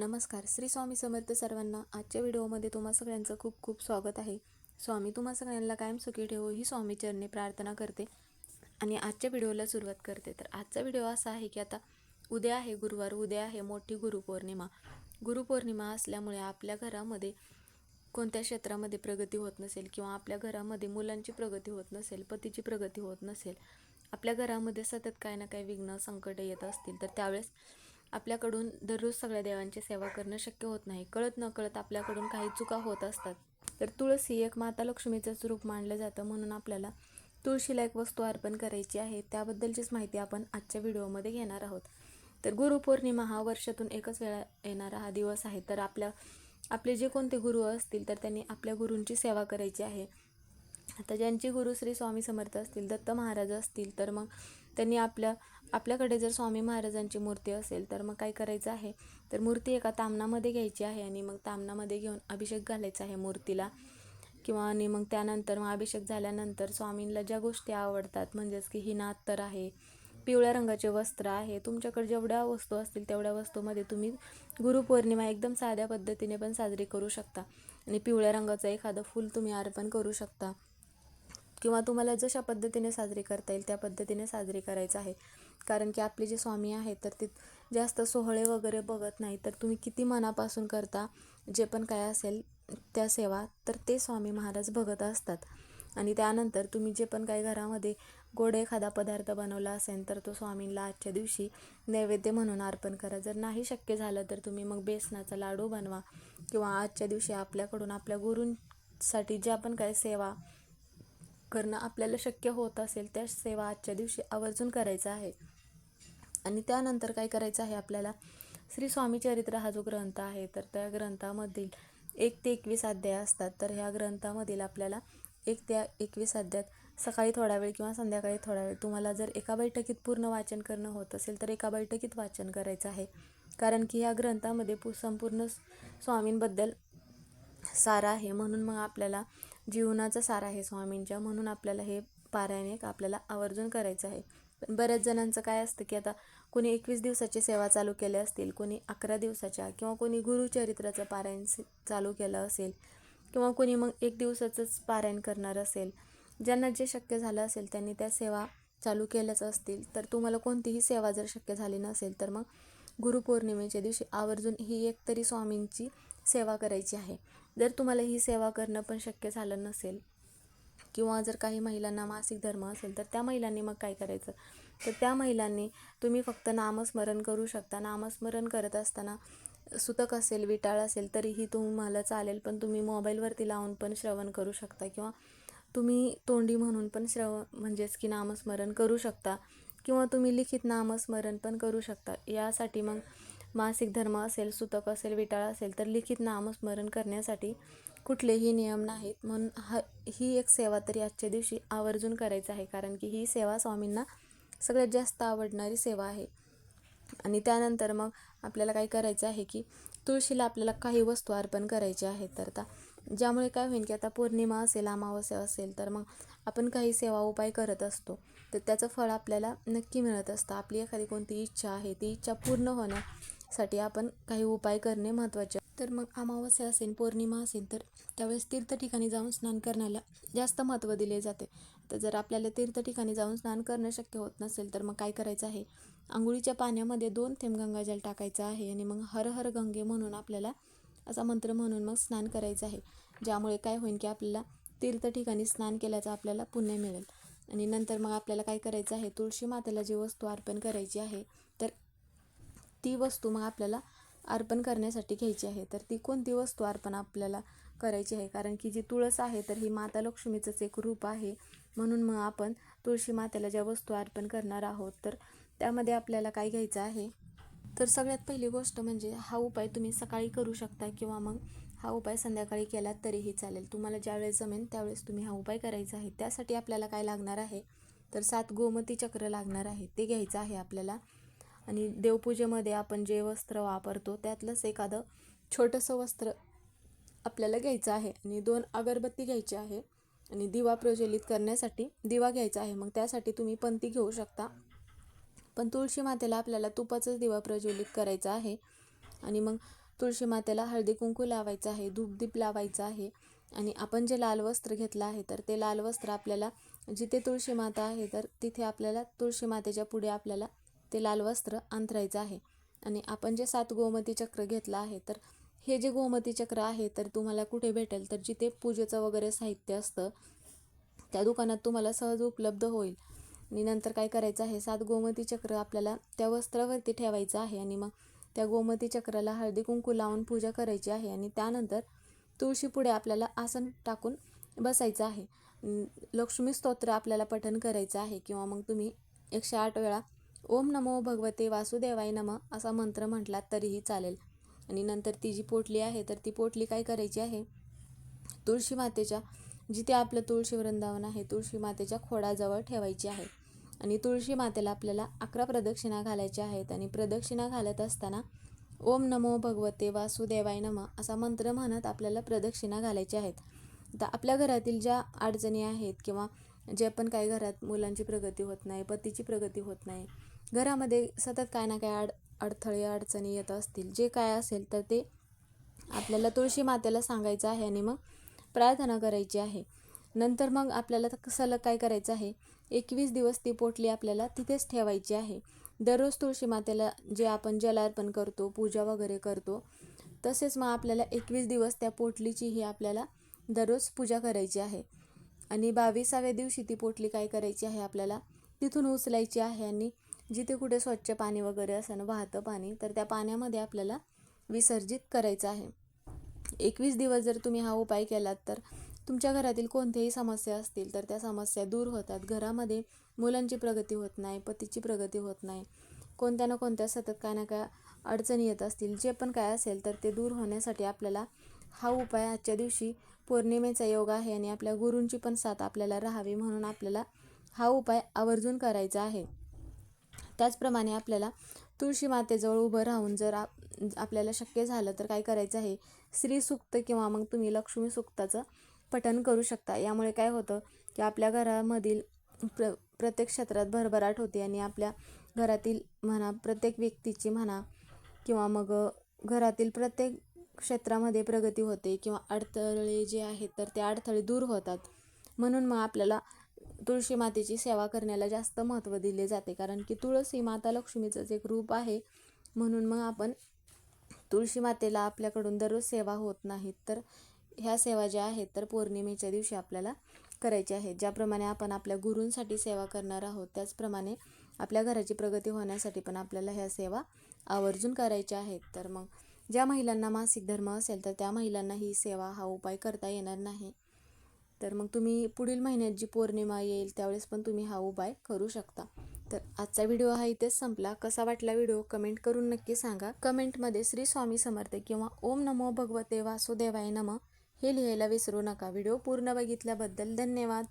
नमस्कार श्री स्वामी समर्थ सर्वांना आजच्या व्हिडिओमध्ये तुम्हा सगळ्यांचं खूप खूप स्वागत आहे. स्वामी तुम्हा सगळ्यांना कायम सुखी ठेवो ही स्वामी चरणी प्रार्थना करते आणि आजच्या व्हिडिओला सुरुवात करते. तर आजचा व्हिडिओ असा आहे की आता उद्या आहे गुरुवार उद्या आहे मोठी गुरुपौर्णिमा. गुरुपौर्णिमा असल्यामुळे आपल्या घरामध्ये कोणत्या क्षेत्रामध्ये प्रगती होत नसेल किंवा आपल्या घरामध्ये मुलांची प्रगती होत नसेल पतीची प्रगती होत नसेल आपल्या घरामध्ये सतत काही ना काही विघ्न संकट येत असतील तर त्यावेळेस आपल्याकडून दररोज सगळ्या देवांची सेवा करणं शक्य होत नाही. कळत न कळत आपल्याकडून काही चुका होत असतात. तर तुळस ही एक माता लक्ष्मीचंच रूप मानलं जातं म्हणून आपल्याला तुळशीला एक वस्तू अर्पण करायची आहे. त्याबद्दलचीच माहिती आपण आजच्या व्हिडिओमध्ये घेणार आहोत. तर गुरुपौर्णिमा हा वर्षातून एकच वेळा येणारा हा दिवस आहे. तर आपल्या आपले जे कोणते गुरु असतील तर त्यांनी आपल्या गुरूंची सेवा करायची आहे. आता ज्यांचे गुरु श्री स्वामी समर्थ असतील दत्त महाराज असतील तर मग त्यांनी आपल्या आपल्याकडे जर स्वामी महाराजांची मूर्ती असेल तर मग काय करायचं आहे? तर मूर्ती एका तामणामध्ये घ्यायची आहे आणि मग तामणामध्ये घेऊन अभिषेक घालायचा आहे मूर्तीला. किंवा आणि मग त्यानंतर मग अभिषेक झाल्यानंतर स्वामींना ज्या गोष्टी आवडतात म्हणजेच की ही नात्तर आहे पिवळ्या रंगाचे वस्त्र आहे तुमच्याकडे जेवढ्या वस्तू असतील तेवढ्या वस्तूमध्ये तुम्ही गुरुपौर्णिमा एकदम साध्या पद्धतीने पण साजरी करू शकता. आणि पिवळ्या रंगाचं एखादं फूल तुम्ही अर्पण करू शकता. किंवा तुम्हाला जशा पद्धतीने साजरी करता येईल त्या पद्धतीने साजरी करायचं आहे. कारण की आपले जे स्वामी आहेत तर ते जास्त सोहळे वगैरे बघत नाही. तर तुम्ही किती मनापासून करता जे पण काय असेल त्या सेवा तर ते स्वामी महाराज बघत असतात. आणि त्यानंतर तुम्ही जे पण काही घरामध्ये गोड एखादा पदार्थ बनवला असेल तर तो स्वामींना आजच्या दिवशी नैवेद्य म्हणून अर्पण करा. जर नाही शक्य झालं तर तुम्ही मग बेसनाचा लाडू बनवा किंवा आजच्या दिवशी आपल्याकडून आपल्या गुरूंसाठी ज्या पण काही सेवा करणं आपल्याला शक्य होत असेल त्या सेवा आजच्या दिवशी आवर्जून करायचा आहे. आणि त्यानंतर काय करायचं आहे आपल्याला? श्री स्वामी चरित्र हा जो ग्रंथ आहे तर त्या ग्रंथामधील एक ते एकवीस अध्याय असतात. तर ह्या ग्रंथामधील आपल्याला एक त्या एकवीस अध्यायात सकाळी थोडा वेळ किंवा संध्याकाळी थोडा वेळ तुम्हाला जर एका बैठकीत पूर्ण वाचन करणं होत असेल तर एका बैठकीत वाचन करायचं आहे. कारण की ह्या ग्रंथामध्ये पु संपूर्ण स्वामींबद्दल सारा आहे. म्हणून मग आपल्याला जीवनाचा सार आहे स्वामींच्या म्हणून आपल्याला हे पारायण एक आपल्याला आवर्जून करायचं आहे. पण बऱ्याच जणांचं काय असतं की आता कोणी एकवीस दिवसाची सेवा चालू केल्या असतील कोणी अकरा दिवसाच्या किंवा कोणी गुरुचरित्राचं पारायण चालू केलं असेल किंवा कोणी मग एक दिवसाचंच पारायण करणार असेल ज्यांना जे शक्य झालं असेल त्यांनी त्या सेवा चालू केल्याच असतील तर तुम्हाला कोणतीही सेवा जर शक्य झाली नसेल तर मग गुरुपौर्णिमेच्या दिवशी आवर्जून ही एक तरी स्वामींची सेवा करायची आहे. जर तुम्हाला ही सेवा करणं पण शक्य झालं नसेल किंवा जर काही महिलांना मासिक धर्म असेल तर त्या महिलांनी मग काय करायचं? तर त्या महिलांनी तुम्ही फक्त नामस्मरण करू शकता. नामस्मरण करत असताना सुतक असेल विटाळ असेल तरीही तुम्हाला चालेल पण तुम्ही मोबाईलवरती लावून पण श्रवण करू शकता किंवा तुम्ही तोंडी म्हणून पण श्रव म्हणजेच की नामस्मरण करू शकता किंवा तुम्ही लिखित नामस्मरण पण करू शकता. यासाठी मग मासिक धर्म असेल सुतक असेल विटाळ असेल तर लिखित नामस्मरण करण्यासाठी कुठलेही नियम नाहीत. म्हणून ह ही एक सेवा तरी आजच्या दिवशी आवर्जून करायचं आहे कारण की ही सेवा स्वामींना सगळ्यात जास्त आवडणारी सेवा आहे. आणि त्यानंतर मग आपल्याला काय करायचं आहे की तुळशीला आपल्याला काही वस्तू अर्पण करायच्या आहेत तर आता ज्यामुळे काय होईल की आता पौर्णिमा असेल अमावस्या असेल तर मग आपण काही सेवा उपाय करत असतो. तर त्याचं फळ आपल्याला नक्की मिळत असतं. आपली एखादी कोणती इच्छा आहे ती इच्छा पूर्ण साठी आपण काही उपाय करणे महत्त्वाचे. तर मग अमावस्या असेल पौर्णिमा असेल तर त्यावेळेस तीर्थ ठिकाणी जाऊन स्नान करण्याला जास्त महत्त्व दिले जाते. तर जर आपल्याला तीर्थ ठिकाणी जाऊन स्नान करणं शक्य होत नसेल तर मग काय करायचं आहे? आंघोळीच्या पाण्यामध्ये दोन थेंब गंगाजल टाकायचं आहे आणि मग हर हर गंगे म्हणून आपल्याला असा मंत्र म्हणून मग स्नान करायचं आहे. ज्यामुळे काय होईल की आपल्याला तीर्थ ठिकाणी स्नान केल्याचं आपल्याला पुण्य मिळेल. आणि नंतर मग आपल्याला काय करायचं आहे? तुळशी मातेला जी वस्तू अर्पण करायची आहे तर ती वस्तू मग आपल्याला अर्पण करण्यासाठी घ्यायची आहे. तर ती कोणती वस्तू अर्पण आपल्याला करायची आहे? कारण की जी तुळस आहे तर ही माता लक्ष्मीचंच एक रूप आहे. म्हणून मग आपण तुळशी मातेला ज्या वस्तू अर्पण करणार आहोत तर त्यामध्ये आपल्याला काय घ्यायचं आहे? तर सगळ्यात पहिली गोष्ट म्हणजे हा उपाय तुम्ही सकाळी करू शकता किंवा मग हा उपाय संध्याकाळी केलात तरीही चालेल. तुम्हाला ज्यावेळेस जमेल त्यावेळेस तुम्ही हा उपाय करायचा आहे. त्यासाठी आपल्याला काय लागणार आहे? तर सात गोमती चक्र लागणार आहे. ते घ्यायचं आहे आपल्याला. आणि देवपूजेमध्ये आपण जे वस्त्र वापरतो त्यातलंच एखादं छोटंसं वस्त्र आपल्याला घ्यायचं आहे. आणि दोन अगरबत्ती घ्यायची आहे आणि दिवा प्रज्वलित करण्यासाठी दिवा घ्यायचा आहे. मग त्यासाठी तुम्ही पंती घेऊ शकता. पण तुळशी मातेला आपल्याला तुपाचाच दिवा प्रज्वलित करायचा आहे. आणि मग तुळशी मातेला हळदी कुंकू लावायचं आहे धूपदीप लावायचं आहे. आणि आपण जे लाल वस्त्र घेतलं आहे तर ते लाल वस्त्र आपल्याला जिथे तुळशी माता आहे तर तिथे आपल्याला तुळशी मातेच्या पुढे आपल्याला ते लाल वस्त्र अंतरायचं आहे. आणि आपण जे सात गोमती चक्र घेतलं आहे तर हे जे गोमती चक्र आहे तर तुम्हाला कुठे भेटेल? तर जिथे पूजेचं वगैरे साहित्य असतं त्या दुकानात तुम्हाला सहज उपलब्ध होईल. आणि नंतर काय करायचं आहे? सात गोमती चक्र आपल्याला त्या वस्त्रावरती ठेवायचं आहे आणि मग त्या गोमती चक्राला हळदी कुंकू लावून पूजा करायची आहे आणि त्यानंतर तुळशी पुढे आपल्याला आसन टाकून बसायचं आहे. लक्ष्मी स्तोत्र आपल्याला पठण करायचं आहे किंवा मग तुम्ही एकशे आठ वेळा ओम नमो भगवते वासुदेवाय नम असा मंत्र म्हटलात तरीही चालेल. आणि नंतर ती जी पोटली आहे तर ती पोटली काय करायची आहे? तुळशी मातेच्या जिथे आपलं तुळशी वृंदावन आहे तुळशी मातेच्या खोडाजवळ ठेवायची आहे. आणि तुळशी मातेला आपल्याला अकरा प्रदक्षिणा घालायच्या आहेत. आणि प्रदक्षिणा घालत असताना ओम नमो भगवते वासुदेवाय नम असा मंत्र म्हणत आपल्याला प्रदक्षिणा घालायच्या आहेत. तर आपल्या घरातील ज्या अडचणी आहेत किंवा जे पण काही घरात मुलांची प्रगती होत नाही पतीची प्रगती होत नाही घरामध्ये सतत काय ना काय अड अडथळे अडचणी येत असतील. जे काय असेल तर ते आपल्याला तुळशी मातेला सांगायचं आहे आणि मग प्रार्थना करायची आहे. नंतर मग आपल्याला सलग काय करायचं आहे? एकवीस दिवस ती पोटली आपल्याला तिथेच ठेवायची आहे. दररोज तुळशी मातेला जे आपण जलार्पण करतो पूजा वगैरे करतो तसेच मग आपल्याला एकवीस दिवस त्या पोटलीची ही आपल्याला दररोज पूजा करायची आहे. आणि बावीसाव्या दिवशी ती पोटली काय करायची आहे? आपल्याला तिथून उचलायची आहे आणि जिथे कुठे स्वच्छ पाणी वगैरे असं वाहतं पाणी तर त्या पाण्यामध्ये आपल्याला विसर्जित करायचं आहे. एकवीस दिवस जर तुम्ही हा उपाय केलात तर तुमच्या घरातील कोणत्याही समस्या असतील तर त्या समस्या दूर होतात. घरामध्ये मुलांची प्रगती होत नाही पतीची प्रगती होत नाही. कोणत्या ना कोणत्या सतत काय ना काय अडचणी येत असतील जे पण काय असेल तर ते दूर होण्यासाठी आपल्याला हा उपाय आजच्या दिवशी पौर्णिमेचा योग आहे आणि आपल्या गुरूंची पण साथ आपल्याला राहावी म्हणून आपल्याला हा उपाय आवर्जून करायचा आहे. त्याचप्रमाणे आपल्याला तुळशी मातेजवळ उभं राहून जर आप आपल्याला शक्य झालं तर काय करायचं आहे? स्त्री सुक्त किंवा मग तुम्ही लक्ष्मी सुक्ताचं पठण करू शकता. यामुळे काय होतं की आपल्या घरामधील प्र प्रत्येक क्षेत्रात भरभराट होते आणि आपल्या घरातील म्हणा प्रत्येक व्यक्तीची म्हणा किंवा मग घरातील प्रत्येक क्षेत्रामध्ये प्रगती होते किंवा अडथळे जे आहेत तर ते अडथळे दूर होतात. म्हणून मग आपल्याला तुळशी मातेची सेवा करण्याला जास्त महत्त्व दिले जाते. कारण की तुळस ही माता लक्ष्मीचंच एक रूप आहे. म्हणून मग आपण तुळशी मातेला आपल्याकडून दररोज सेवा होत नाहीत. तर ह्या सेवा ज्या आहेत तर पौर्णिमेच्या दिवशी आपल्याला करायच्या आहेत. ज्याप्रमाणे आपण आपल्या गुरूंसाठी सेवा करणार आहोत त्याचप्रमाणे आपल्या घराची प्रगती होण्यासाठी पण आपल्याला ह्या सेवा आवर्जून करायच्या आहेत. तर मग ज्या महिलांना मासिक धर्म असेल तर त्या महिलांना ही सेवा हा उपाय करता येणार नाही. तर मग तुम्ही पुढील महिन्यात जी पौर्णिमा येईल त्यावेळेस पण तुम्ही हा उपाय करू शकता. तर आजचा व्हिडिओ हा इथेच संपला. कसा वाटला व्हिडिओ कमेंट करून नक्की सांगा. कमेंटमध्ये श्री स्वामी समर्थ किंवा ओम नमो भगवते वासुदेवाय नम हे लिहायला विसरू नका. व्हिडिओ पूर्ण बघितल्याबद्दल धन्यवाद.